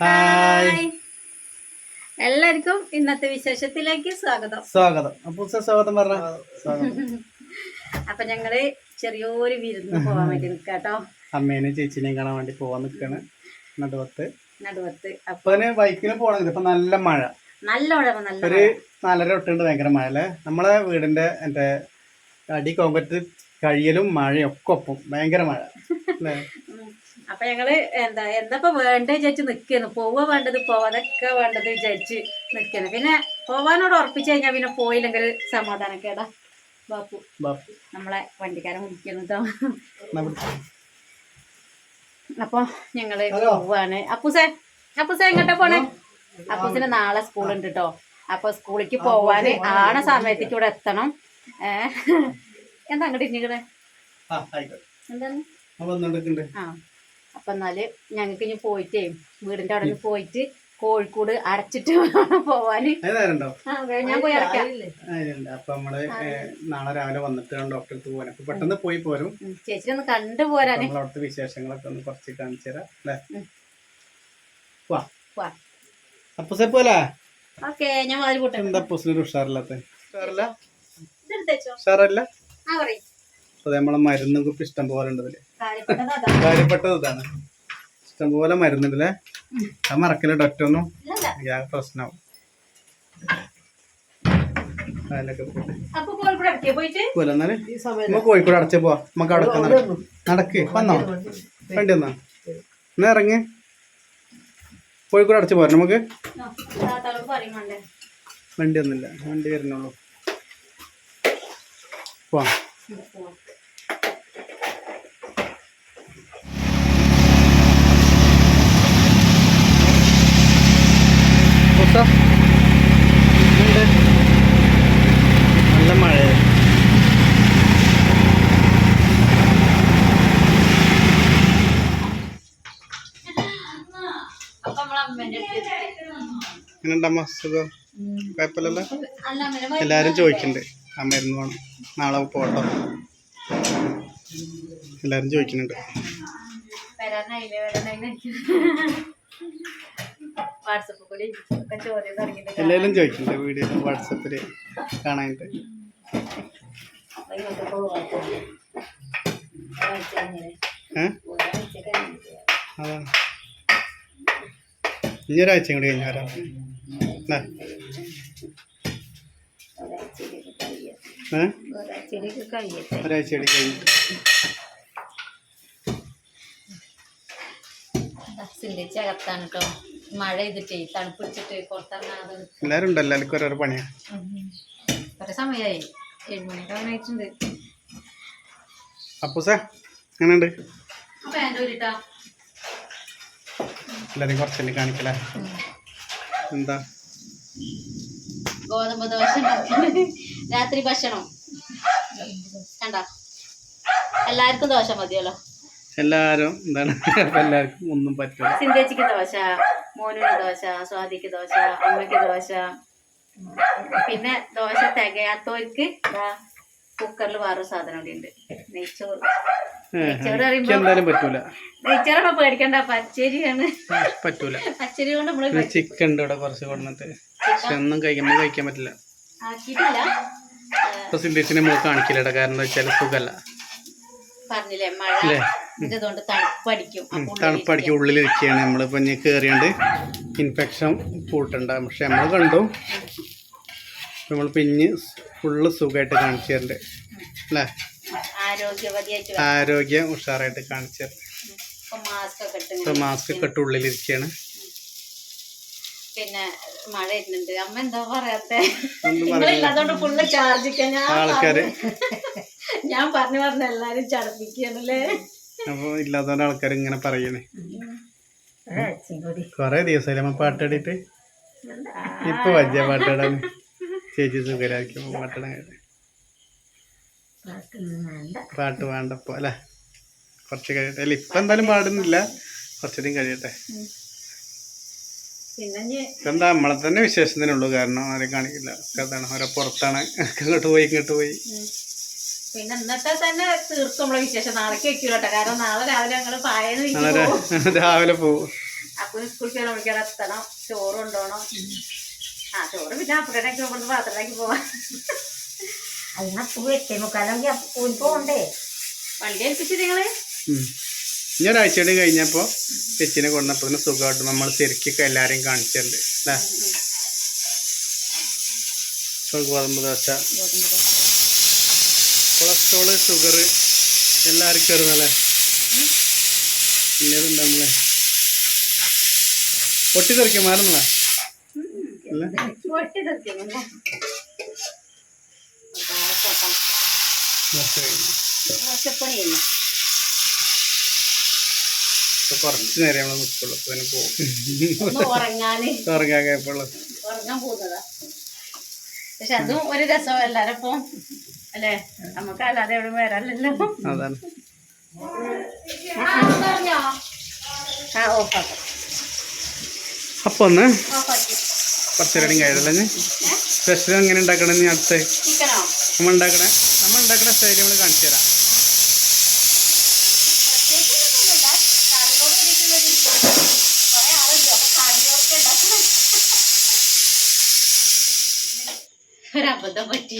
Hi എല്ലാവർക്കും ഇന്നത്തെ വിശേഷത്തിലേക്ക് സ്വാഗതം. സ്വാഗതം. സ്വാഗതം പറഞ്ഞ? അപ്പൊ ഞങ്ങൾ ചെറിയൊരു വിരുന്ന് പോവാൻ വേണ്ടി നിക്കാട്ടോ അമ്മേനെയും ചേച്ചിനെയും കാണാൻ വേണ്ടി പോവാൻ നിക്കാണ്. നടുവത്ത്. നടുവത്ത്. അപ്പൊ ബൈക്കിന് പോണെങ്കിൽ ഇപ്പൊ നല്ല മഴ. നല്ല മഴ നല്ല ഒരു നാലര തൊട്ടുണ്ട് ഭയങ്കര മഴ അല്ലേ? നമ്മളെ വീടിന്റെ എന്റെ അടി കോമ്പറ്റ് കഴിയലും മഴയൊക്കെ ഒപ്പം. ഭയങ്കര മഴ. അല്ലേ. അപ്പൊ ഞങ്ങൾ എന്താ എന്നപ്പോ വേണ്ടത് വിചാരിച്ച് നിക്കുന്നു. പോവുക വേണ്ടത് പോവാതൊക്കെ വേണ്ടത് വിചാരിച്ച് നിക്കുന്നു. പിന്നെ പോവാനോട് ഉറപ്പിച്ചു കഴിഞ്ഞാൽ പിന്നെ പോയില്ലെങ്കിൽ സമാധാനക്കേടാ. ബാപ്പു ബാപ്പു. നമ്മളെ വണ്ടിക്കാരൻ വിളിക്കുന്നതോ. അപ്പൊ ഞങ്ങൾ പോവാണ്. അപ്പൂസേ അപ്പൂസേ എങ്ങോട്ടാ പോണേ? അപ്പുസിന് നാളെ സ്കൂളുണ്ട് കേട്ടോ അപ്പൊ സ്കൂളിക്ക് പോവാന് ആണ സമയത്തേക്ക് ഇവിടെ എത്തണം. ഏഹ് എന്താ അങ്ങോട്ട് ഇരിക്കണേ? എന്താണ്? ആ. അപ്പൊ എന്നാൽ ഞങ്ങൾക്ക് ഇനി പോയിട്ടേ വീടിന്റെ അവിടെ നിന്ന് പോയിട്ട് കോഴിക്കോട് അടച്ചിട്ട് പോവാന്. ഞാൻ പോയി അപ്പൊ നമ്മൾ നാളെ രാവിലെ വന്നിട്ട് ഡോക്ടറെ അടുത്ത് പോകാൻ അപ്പൊ പെട്ടെന്ന് പോയി പോരും. ചേച്ചി ഒന്ന് കണ്ടു പോരാന്. നമ്മൾ അവിടുത്തെ വിശേഷങ്ങളൊക്കെ ഒന്ന് കുറച്ച് കാണിച്ചു തരാം അല്ലേ? വാ. വാ. അപ്പൊ സെപ്പോലെ ഓക്കെ ഞാൻ എന്താ ഉഷാറില്ലാത്ത? ഉഷാറില്ല ഉഷാറല്ല? ആ പറയും. അപ്പൊ നമ്മളെ മരുന്ന് കുപ്പി ഇഷ്ടം പോലെ ഉണ്ട് ഇതിൽ കാര്യപ്പെട്ടത് അതാ. ഇതാണ്. ഇഷ്ടം പോലെ മരുന്നുണ്ടല്ലേ അത് മറക്കില്ല ഒറ്റൊന്നും ഇല്ലല്ല ഗ്യാസ് പ്രശ്നമാവും കോഴിക്കോട് അടച്ച പോവാ. നമുക്ക് നടക്ക്. വന്നോ. വണ്ടി വന്നോ. എന്നാ ഇറങ്ങി. കോഴിക്കോട് അടച്ച പോരാ നമുക്ക്? വണ്ടി. ഒന്നുമില്ല വണ്ടി വരുന്നുള്ളൂ. പോവാ. ഉസ്താ, എങ്ങനുണ്ട്? നല്ല മഴ എങ്ങനെയുണ്ടമ്മ സുഖം? കുഴപ്പമില്ലല്ലോ? എല്ലാരും ചോദിക്കുന്നുണ്ട്. ആ മരുന്ന് വേണം. നാളെ പോട്ടോ എല്ലാരും ചോദിക്കുന്നുണ്ട്. വരാനായില്ലേ? വരാനായില്ലേ? വാട്സപ്പ് കൂടി ഒക്കെ ചോദ്യം തുടങ്ങിയിട്ട് എല്ലാവരും ചോദിക്കുന്നുണ്ട് വീഡിയോ വാട്സപ്പിൽ കാണാനായിട്ട്. അതാണ്. ഇനി കൂടി വരാം. കഴിയട്ടെ. ഒരാഴ്ച കൂടി കഴിഞ്ഞു. സിന്ധിച്ച് അകത്താണ് കേട്ടോ. മഴ ചെയ്തിട്ടേ തണുപ്പ് പുറത്തിറങ്ങാതെ എല്ലാവരും എല്ലാവർക്കും ഓരോ പണിയാ. ഒരു സമയമായി ഏഴ് മണിയൊക്കെ ആയിട്ടുണ്ട് അപ്പൂസേ എങ്ങനെയുണ്ട്? അപ്പൊ എന്റെ ഊരിട്ടാ. കുറച്ചല്ലേ കാണിക്കലേ? എന്താ? ഗോതമ്പ് ദോശ. രാത്രി ഭക്ഷണം. കണ്ട? എല്ലാവർക്കും ദോശ മതിയല്ലോ. എല്ലാവരും എന്താണ്? എല്ലാവർക്കും ഒന്നും പറ്റില്ല. സിന്ധ്യച്ചിക്ക് ദോശ മോനുവിന് ദോശ സ്വാതിക്ക് ദോശ അമ്മയ്ക്ക് ദോശ. പിന്നെ ദോശ തികയാത്തവർക്ക് കുക്കറിൽ വേറെ സാധനം കൂടി ഉണ്ട്. നെയ്ച്ചോറ്. എന്തായാലും പറ്റൂല. നെയ്ച്ചോറൊക്കെ പേടിക്കണ്ട പച്ചരിയാണ്. പറ്റൂല. പച്ചരി കൊണ്ട് നമ്മൾ ചിക്കൻ ഉണ്ട് ഇവിടെ കുറച്ച് കൊണ്ടിട്ട് പക്ഷെ ഒന്നും കഴിക്കാൻ കഴിക്കാൻ പറ്റില്ല. ആക്കിയിട്ടില്ല. ഇപ്പൊ സിന്ധിച്ചിനെ നമുക്ക് കാണിക്കില്ല കാരണം എന്താ വെച്ചാൽ സുഖല്ല. പറഞ്ഞില്ലേ മഴ ഇതുകൊണ്ട് തണുപ്പടിക്കും. ഉള്ളിൽ തണുപ്പടിക്ക് ഉള്ളിലിരിക്കുകയാണ് നമ്മളിപ്പോൾ ഇനി കയറിയാണ്ട് ഇൻഫെക്ഷൻ കൂട്ടണ്ട പക്ഷെ നമ്മൾ കണ്ടു. നമ്മൾ പിന്നെ ഫുള്ള് സുഖമായിട്ട് കാണിച്ചു തരണ്ട്. അല്ലേ? ആരോഗ്യം ഉഷാറായിട്ട് കാണിച്ചു തരണ്ട്. ഇപ്പൊ മാസ്ക് ഇട്ട് ഉള്ളിലിരിക്കുകയാണ്. പിന്നെ മഴ വരുന്നുണ്ട്. അമ്മ എന്താ പറയാത്തെ? ഫുള്ള് പറഞ്ഞു- ഞാൻ പറഞ്ഞു പറഞ്ഞ എല്ലാരും ചടപ്പിക്കണല്ലേ അപ്പോൾ ഇല്ലാത്തതുകൊണ്ട് ആൾക്കാർ ഇങ്ങനെ പറയണേ. കുറേ ദിവസം നമ്മ പാട്ടാടിയിട്ട് ഇപ്പൊ വജ്ജ പാട്ടാടാൻ ചേച്ചി സുഖരായിരിക്കും പാട്ടിടാൻ പാട്ട് വേണ്ടപ്പോ അല്ലേ? കുറച്ച് കഴിയട്ടെ. അല്ല ഇപ്പൊ എന്തായാലും പാടുന്നില്ല. കുറച്ചധികം കഴിയട്ടെ. എന്താ നമ്മളെ തന്നെ വിശേഷത്തിനുള്ളൂ കാരണം ആരെയും കാണിക്കില്ല. അതാണ്. ഓരോ പുറത്താണ്. ഇങ്ങോട്ട് പോയി ഇങ്ങോട്ട് പോയി. പിന്നെ ഇന്നത്തെ തന്നെ തീർക്കും നമ്മളെ വിശേഷം. നാളേക്ക് വെക്കൂലട്ടോ കാരണം നാളെ രാവിലെ ഞങ്ങൾ പായെന്ന് നാളെ രാവിലെ പോവും. അപ്പൊ സ്കൂളിൽ കയറി വിളിക്കാൻ എത്തണം. ചോറ് കൊണ്ടുപോകണം. ആ ചോറ് പിന്നെ അപ്പുറത്തേക്ക് ഇവിടുന്ന് പാത്രത്തിലേക്ക് പോവാം. വണ്ടി ഏൽപ്പിച്ചു നിങ്ങൾ. ഇനി ഒരാഴ്ച കൂടി കഴിഞ്ഞപ്പോൾ സുഖമായിട്ട് നമ്മൾ ശരിക്കൊക്കെ എല്ലാവരെയും കാണിച്ചിട്ടുണ്ട്. അല്ലേ ഗോതമ്പ് ദോശ കൊളസ്ട്രോൾ ഷുഗർ എല്ലാവർക്കും വരുന്നല്ലേ ഇല്ലതുണ്ട് നമ്മളെ? പൊട്ടിത്തെറിക്കാൻ മാറുന്നതാ? അല്ല? കുറച്ച് നേരം നമ്മൾ നിൽക്കുള്ളൂ പോകും. ഉറങ്ങാൻ കഴിയുമ്പോൾ ഉറങ്ങാൻ പോകുന്നതാ. പക്ഷെ അതും ഒരു രസം എല്ലാരും പോവും അല്ലേ? നമുക്ക് അല്ലാതെ എവിടെ വരാനല്ലോ അതാണ്. ആ ഓഫാക്കാം ഒന്ന് കുറച്ച് നേരം കഴിഞ്ഞല്ലേ സ്പെഷ്യൽ എങ്ങനെ ഉണ്ടാക്കണമെന്ന് അടുത്ത് നമ്മൾ ഉണ്ടാക്കണേ നമ്മൾ ഉണ്ടാക്കണ സ്റ്റൈൽ നമ്മൾ കാണിച്ചു തരാം. ഒരബദ്ധം പറ്റി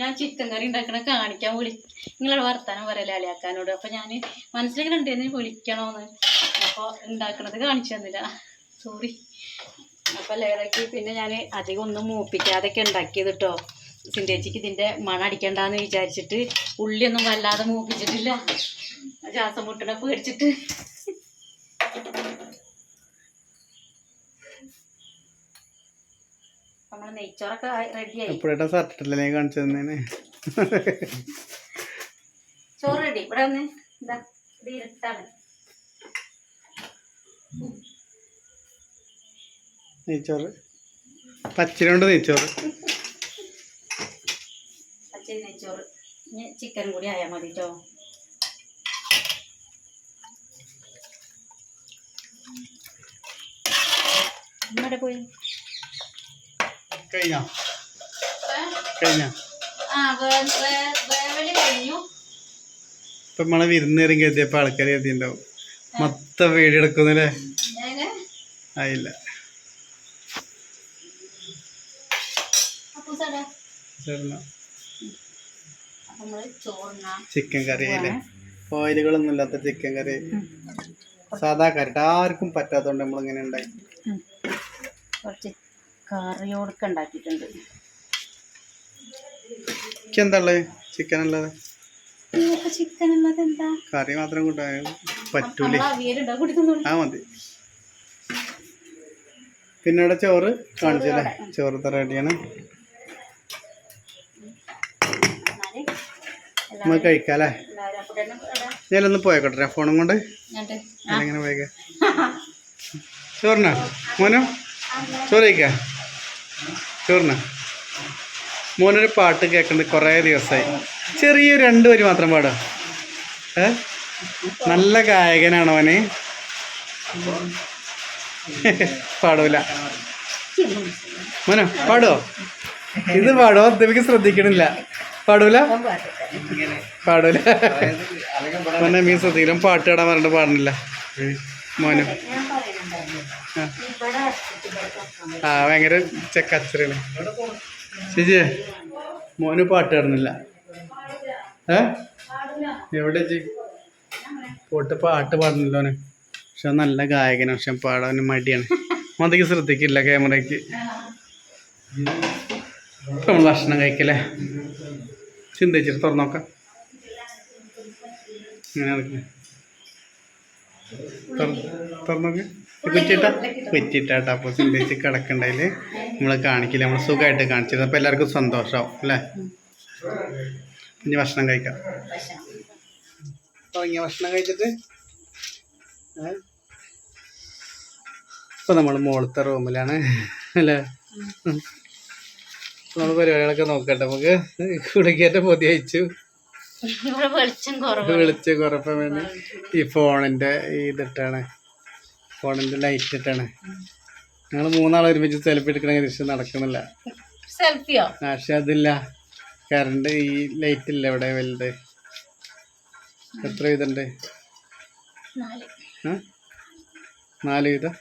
ഞാൻ ചിക്കൻ കറി ഉണ്ടാക്കണ കാണിക്കാൻ വിളി. നിങ്ങളോട് വർത്താനം പറയല അളിയാക്കാനോട്? അപ്പൊ ഞാൻ മനസ്സിലാക്കണുണ്ടെന്ന് വിളിക്കണോന്ന്. അപ്പൊ ഉണ്ടാക്കണത് കാണിച്ചു തന്നില്ല. സോറി അപ്പൊ ലേറക്കി പിന്നെ ഞാൻ അധികം ഒന്നും മൂപ്പിക്കാതൊക്കെ ഉണ്ടാക്കിയത് കേട്ടോ സിന്തേച്ചിക്ക് ഇതിന്റെ മണ അടിക്കണ്ടെന്ന് വിചാരിച്ചിട്ട് ഉള്ളിയൊന്നും വല്ലാതെ മൂപ്പിച്ചിട്ടില്ല. ശ്വാസം മുട്ടണ പേടിച്ചിട്ട് നമ്മളെ നെയ്ച്ചോറൊക്കെ റെഡിയായി. സർട്ടിട്ടല്ലേ കാണിച്ചു തന്നേനെ. ചോറ് റെഡി. ഇവിടെ വന്ന് ഇതാ ഇത് ഇരുട്ടാണ്. നെയ്ച്ചോറ്. പച്ചരി നെയ്ച്ചോറ്. ഇനി ചിക്കൻ കൂടി ആയാൽ മതി കേട്ടോ ഇവിടെ പോയി. കഴിഞ്ഞോ? കഴിഞ്ഞോ? ഇപ്പൊ നമ്മളെ വിരുന്നേരം കരുതിയപ്പോ ആൾക്കാർ കരുതിണ്ടാവും മൊത്തം ഏങ്ങനെ ആയില്ല. ചിക്കൻ കറി അല്ലേ? ഓയിലുകളൊന്നും ഇല്ലാത്ത ചിക്കൻ കറി. സാധാ കറി. ആർക്കും പറ്റാത്തതുകൊണ്ട് നമ്മളിങ്ങനെ ഉണ്ടായി. കറിയോടൊക്കെ ഉണ്ടാക്കിയിട്ടുണ്ട്. എന്താ ചിക്കൻ അല്ലാതെ ചിക്കൻ അല്ലാതെ എന്താ? കറി മാത്രം കൂട്ടാൻ പറ്റൂലേ. ആ മതി. പിന്നെ ചോറ് കാണിച്ചല്ലേ ചോറ് റെഡിയാണ്. നമ്മൾ കഴിക്കാല്ലേ? ഞാനൊന്ന് പോയക്കോട്ടെ ഫോണും കൊണ്ട്. ഞാനിങ്ങനെ പോയേക്ക. ചോറിനാ? മോനോ? ചോറ് കഴിക്കാ? ചോറിനാ. മോനൊരു പാട്ട് കേൾക്കുന്നത് കുറേ ദിവസമായി ചെറിയ രണ്ട് വരി മാത്രം പാടാം. ഏ? നല്ല ഗായകനാണ് അവന്. പാടൂല. മോനോ പാടുവോ ഇത് പാടുവോ ദേവിക്ക് ശ്രദ്ധിക്കണില്ല. പാടൂല? പാടൂല. മോനെ മീൻ ശ്രദ്ധിക്കണം. പാട്ട് പാടാൻ പറഞ്ഞിട്ട് പാടുന്നില്ല. മോനും. ആ. ഭയങ്കര ചെക്കച്ചറാണ് ചേച്ചി മോന് പാട്ട് പാടുന്നില്ല. ഏ? എവിടെ ചേച്ചി പോട്ട് പാട്ട് പാടുന്നില്ല ഓന് പക്ഷെ നല്ല ഗായകനാണ് പക്ഷെ പാടാൻ മടിയാണ്. മതിക്ക് ശ്രദ്ധിക്കില്ല ക്യാമറയ്ക്ക്. നമ്മൾ ഭക്ഷണം കഴിക്കല്ലേ? ചിന്തിച്ചിട്ട് തുറന്നോക്കാം. ഇങ്ങനെ നടക്കണേ തുറന്നോക്ക് കുറ്റിട്ട? കുറ്റിട്ടാട്ടോ. അപ്പോൾ ചിന്തിച്ച് കിടക്കണ്ടതിൽ നമ്മൾ കാണിക്കില്ല. നമ്മൾ സുഖമായിട്ട് കാണിച്ചിരുന്നു. അപ്പോൾ എല്ലാവർക്കും സന്തോഷമാവും അല്ലേ? ഇനി ഭക്ഷണം കഴിക്കാം. തുടങ്ങിയ? ഭക്ഷണം കഴിച്ചിട്ട്? ഇപ്പോൾ നമ്മൾ മുകളത്തെ റൂമിലാണ് അല്ലേ? നമ്മൾ പരിപാടികളൊക്കെ നോക്കട്ടെ. നമുക്ക് കുടിക്കേറ്റ പൊതി അയച്ചു വെളിച്ചം കുറവാണ്. ഈ ഫോണിന്റെ ഇതിട്ടാണ്. ഫോണിന്റെ ലൈറ്റ് ഇട്ടാണ്. ഞങ്ങൾ മൂന്നാൾ ഒരുമിച്ച് സെൽഫി എടുക്കണമെങ്കിൽ ദൃശ്യം നടക്കുന്നില്ല. സെൽഫിയോ പക്ഷെ അതില്ല. കറണ്ട് ഈ ലൈറ്റ് ഇല്ല ഇവിടെ വലുത്. എത്ര ഇതുണ്ട് നാല്. നാല് വീതം?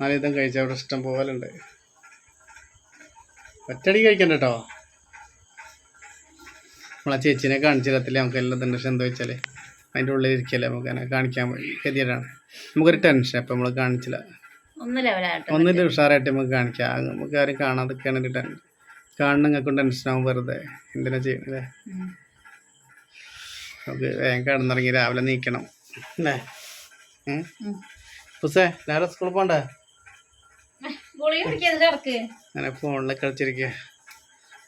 നാല് വീതം കഴിച്ചാൽ അവിടെ ഇഷ്ടം പോലുണ്ട്. ഒറ്റടി കഴിക്കണ്ട കേട്ടോ നമ്മളെ ചേച്ചിനെ കാണിച്ചിരത്തില്ല നമുക്ക് എല്ലാം തന്നെ പക്ഷെ എന്താ വെച്ചാൽ അതിന്റെ ഉള്ളിൽ ഇരിക്കല്ലേ നമുക്ക് അങ്ങനെ കാണിക്കാൻ ഗതിയാണ് നമുക്കൊരു ടെൻഷൻ അപ്പം നമ്മൾ കാണിച്ചില്ല. ഒന്ന് ലെവലായിട്ട് ഒന്നിന്റെ ഉഷാറായിട്ട് നമുക്ക് കാണിക്കാം. നമുക്ക് ആരും കാണാതൊക്കെയാണ് ഒരു ടെൻഷൻ കാണുന്ന നിങ്ങൾക്ക് ടെൻഷനാവും വെറുതെ. എന്തിനാ ചെയ്യുന്നത്? നമുക്ക് വേഗം കിടന്നിറങ്ങി രാവിലെ നീക്കണം. അല്ലേ? പുസേ നേരെ സ്കൂളിൽ പോണ്ടേ? അങ്ങനെ ഫോണിൽ കളിച്ചിരിക്കുക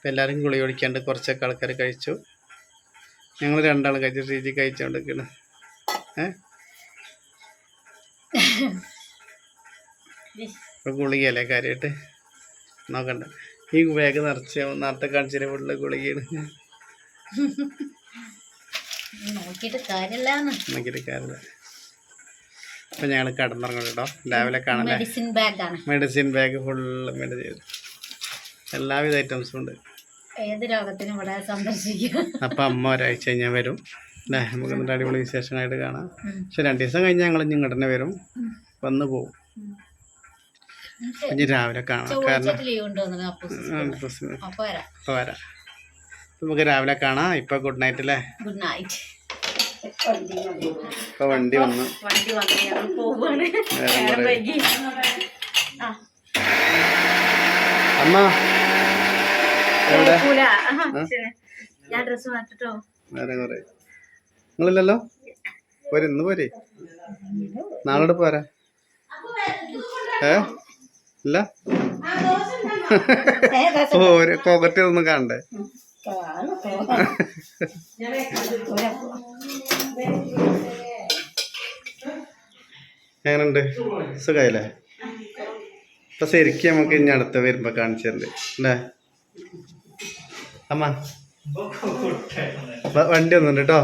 അപ്പം എല്ലാവരും ഗുളി കുടിക്കാണ്ട് കുറച്ചൊക്കെ ആൾക്കാർ കഴിച്ചു. ഞങ്ങൾ രണ്ടാൾ കഴിച്ചു ശ്രീജി കഴിച്ചുകൊണ്ടിരിക്കുന്നു ഏ? ഇപ്പം ഗുളികയല്ലേ കാര്യമായിട്ട് നോക്കണ്ട. ഈ ബാഗ് നിറച്ച് നേരത്തെ കാണിച്ചതിന് വീട്ടിൽ ഗുളികയാണ്. നോക്കിയിട്ട് ഞങ്ങൾ കാര്യമില്ല. അപ്പം ഞങ്ങൾ കേട്ടോ രാവിലെ കാണാൻ മെഡിസിൻ ബാഗാണ് മെഡിസിൻ ബാഗ് ഫുള്ള് മെഡിസിൻ എല്ലാവിധ ഐറ്റംസും ഉണ്ട്. ഏത് രോഗത്തിനും ഇവിടെ സന്ദർശിക്കും. അപ്പം അമ്മ ഒരാഴ്ച കഴിഞ്ഞാൽ വരും. അല്ലേ നമുക്ക് എന്നിട്ട് അടിപൊളി വിശേഷമായിട്ട് കാണാം. പക്ഷെ രണ്ട് ദിവസം കഴിഞ്ഞാൽ ഞങ്ങൾ ഇനി ഇങ്ങോട്ടന്നെ വരും. വന്നു പോവും. ഇനി രാവിലെ കാണാം. കാരണം അപ്പോൾ വരാം. നമുക്ക് രാവിലെ കാണാം. ഇപ്പൊ ഗുഡ് നൈറ്റ് അല്ലേ ഗുഡ് നൈറ്റ് ഇപ്പം വണ്ടി വന്നു. വണ്ടി വന്നു ഞങ്ങൾ പോവാണ്. അമ്മ. നേരം കുറേ. നിങ്ങളില്ലല്ലോ? പോരെ ഇന്ന് പോരെ. നാളോട് പോരാ. ഏ? ഇല്ല? ഓര് കോകട്ടി ഒന്നും കാണണ്ടേ? എങ്ങനുണ്ട്? സുഖമായില്ലേ ഇപ്പൊ ശരിക്കും നമുക്ക് ഇനി അടുത്ത് വരുമ്പോ കാണിച്ചു തരണ്ട് അല്ലേ? അമ്മ. വ- വണ്ടി വന്നിട്ടുണ്ട് കേട്ടോ.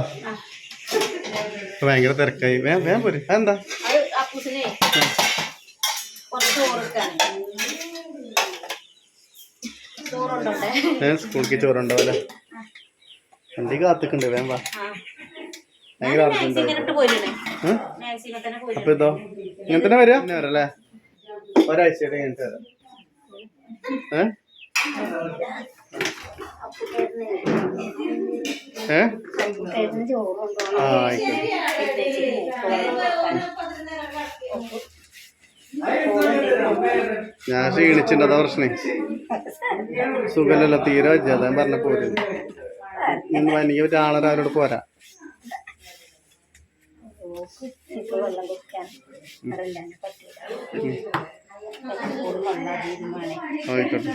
ഭയങ്കര തിരക്കായി. വേം വേം പോര്. അതെന്താ അത് ചോറുണ്ടോ അല്ലെ? വണ്ടി കാത്തിക്കുണ്ട്. വേഗം വാ. ഭയങ്കര ഇങ്ങനെ ഏഹ് അപ്പൊ ഇതോ? ഇങ്ങനെ തന്നെ വരാ? ഇങ്ങനെ വരല്ലേ ഒരാഴ്ചയുടെ കഴിഞ്ഞിട്ട് വരാം. ഏ? ഞാൻ ക്ഷീണിച്ചിട്ടുണ്ട് അതാ പ്രശ്നേ. സുഖമല്ലല്ലോ തീരെ വെച്ചാ അതാ പറഞ്ഞ പോരും ഇന്ന് എനിക്ക് ഒരാളെ രാവിലെ പോരാ. ആയിക്കോട്ടെ.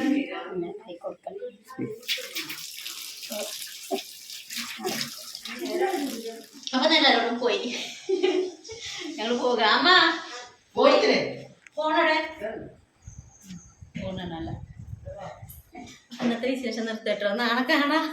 എല്ലാവരോടും പോയി. ഞങ്ങൾ പോകാം. അമ്മ പോയില്ലേ പോണടെ പോണല്ല ഇന്നത്തെ വിശേഷം നിർത്തട്ടോ നാളെ കാണാം.